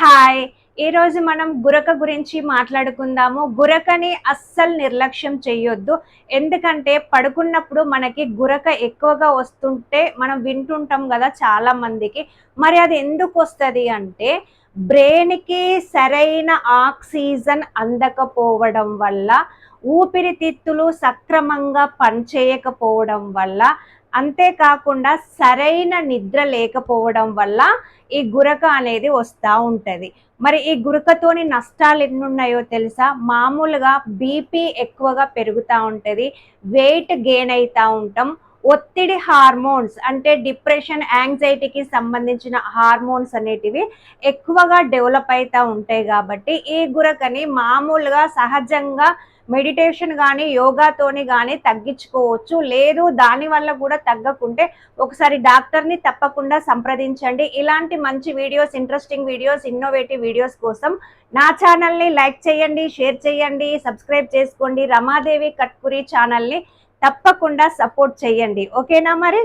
Hi. ఈరోజు మనం గురక గురించి మాట్లాడుకుందాము. గురకని అస్సలు నిర్లక్ష్యం చేయొద్దు ఎందుకంటే పడుకున్నప్పుడు మనకి గురక ఎక్కువగా వస్తుంటే మనం వింటుంటాం కదా చాలా మందికి. మరి అది ఎందుకు వస్తుంది అంటే బ్రెయిన్కి సరైన ఆక్సిజన్ అందకపోవడం వల్ల ఊపిరితిత్తులు సక్రమంగా పనిచేయకపోవడం వల్ల అంతేకాకుండా సరైన నిద్ర లేకపోవడం వల్ల ఈ గురక అనేది వస్తూ ఉంటుంది. మరి ఈ గురకతోని నష్టాలు ఎన్ని ఉన్నాయో తెలుసా? మామూలుగా బీపీ ఎక్కువగా పెరుగుతూ ఉంటుంది. వెయిట్ గెయిన్ అవుతూ ఉంటాం. ఒత్తిడి హార్మోన్స్ అంటే డిప్రెషన్ యాంగ్జైటీకి సంబంధించిన హార్మోన్స్ అనేటివి ఎక్కువగా డెవలప్ అవుతూ ఉంటాయి కాబట్టి ఈ గురకని మామూలుగా సహజంగా మెడిటేషన్ కానీ యోగాతోని కానీ తగ్గించుకోవచ్చు. లేదు దానివల్ల కూడా తగ్గకుంటే ఒకసారి డాక్టర్ని తప్పకుండా సంప్రదించండి. ఇలాంటి మంచి videos interesting videos innovative videos కోసం నా ఛానల్ని లైక్ చేయండి షేర్ చేయండి సబ్స్క్రైబ్ చేసుకోండి. రమాదేవి కట్పురి ఛానల్ని తప్పకుండా సపోర్ట్ చేయండి. ఓకేనా మరి?